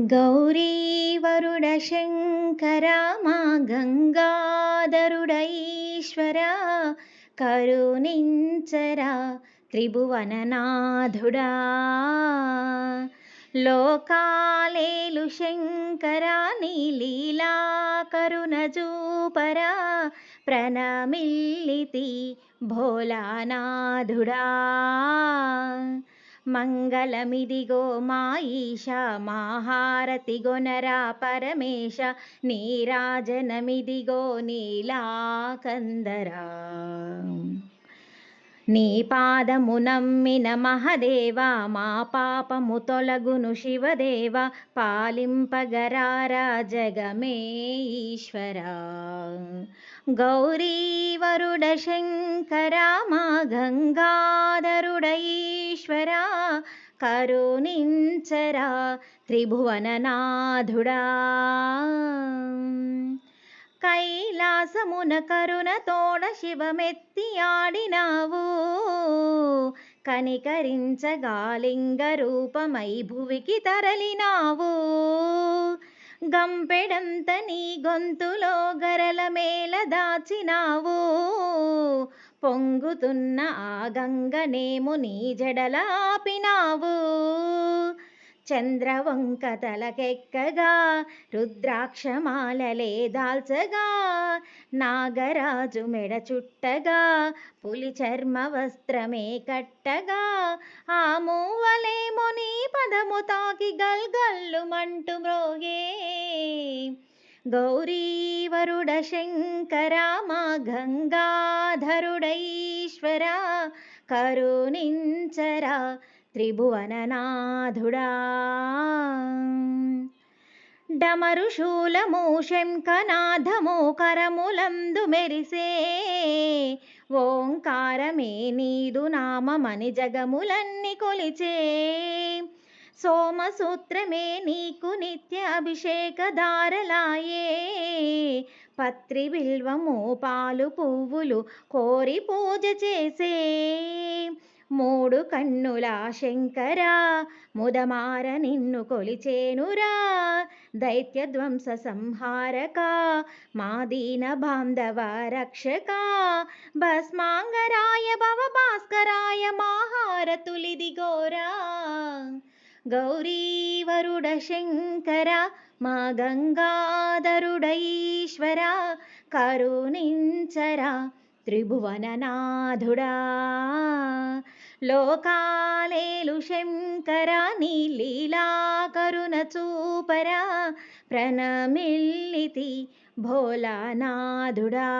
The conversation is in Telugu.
గౌరీవరుడ శంకర మా గంగాధరుడైశ్వర కరుణించరా త్రిభువననాథుడా. లోకాలేలు శంకర నీలీలా కరుణ చూపరా ప్రణమిల్లితి భోలానాథుడా. మంగళమిదిగో మా ఈశా మాహారతి పరమేశ నీరాజనమిదిగో నీలాకందరా. నీ పాదము నమ్మిన మహదేవా మా పాపము తొలగును శివదేవ పాలింపగరారా జగమే ఈశ్వరా. గౌరీవరుడ శంకర మా గంగాధరుడ ఈశ్వరా కరుణించరా త్రిభువననాథుడా. కైలాసమున కరుణ తోడ శివమెత్తి ఆడినావు. కనికరించగాలింగ రూపమై భువికి తరలినావు. గంపెడంత నీ గొంతులో గరల మేల దాచినావు. పొంగుతున్న ఆ గంగనేము నీ జడల ఆపినావు. చంద్రవంక తలకెక్కగా రుద్రాక్షమాలలే దాల్చగా నాగరాజు మెడ చుట్టగా పులి చర్మ వస్త్రమే కట్టగా? ఆ మూవలేమో నీ పదము తాకి గల్గల్లు మంటు మ్రోగే? గౌరీవరుడ శంకర గంగాధరుడైశ్వర కరుణించరా త్రిభువననాథుడా. డమరు శూలము శంఖనాథము కరములందు మెరిసే. ఓంకారమే నీదు నామమని జగములన్నీ కొలిచే. సోమసూత్రమే నీకు నిత్య అభిషేక ధారలాయే. పత్రి బిల్వము పాలు పువ్వులు కోరి పూజ చేసే. మూడు కన్నుల శంకర ముదమార నిన్ను కొలిచేనురా. దైత్య ధ్వంస సంహారక మా దీన బాంధవ రక్షక. భస్మాంగరాయ భవ భాస్కరాయ మాహారతులిదిగోరా గౌరీవరుడ శంకర మా గంగాధరుడైశ్వర కరుణించరా. త్రిభువననాథుడా లోకాలేలు శంకర నీ లీలా కరుణ చూపరా ప్రణమిల్లితి భోలానాథుడా.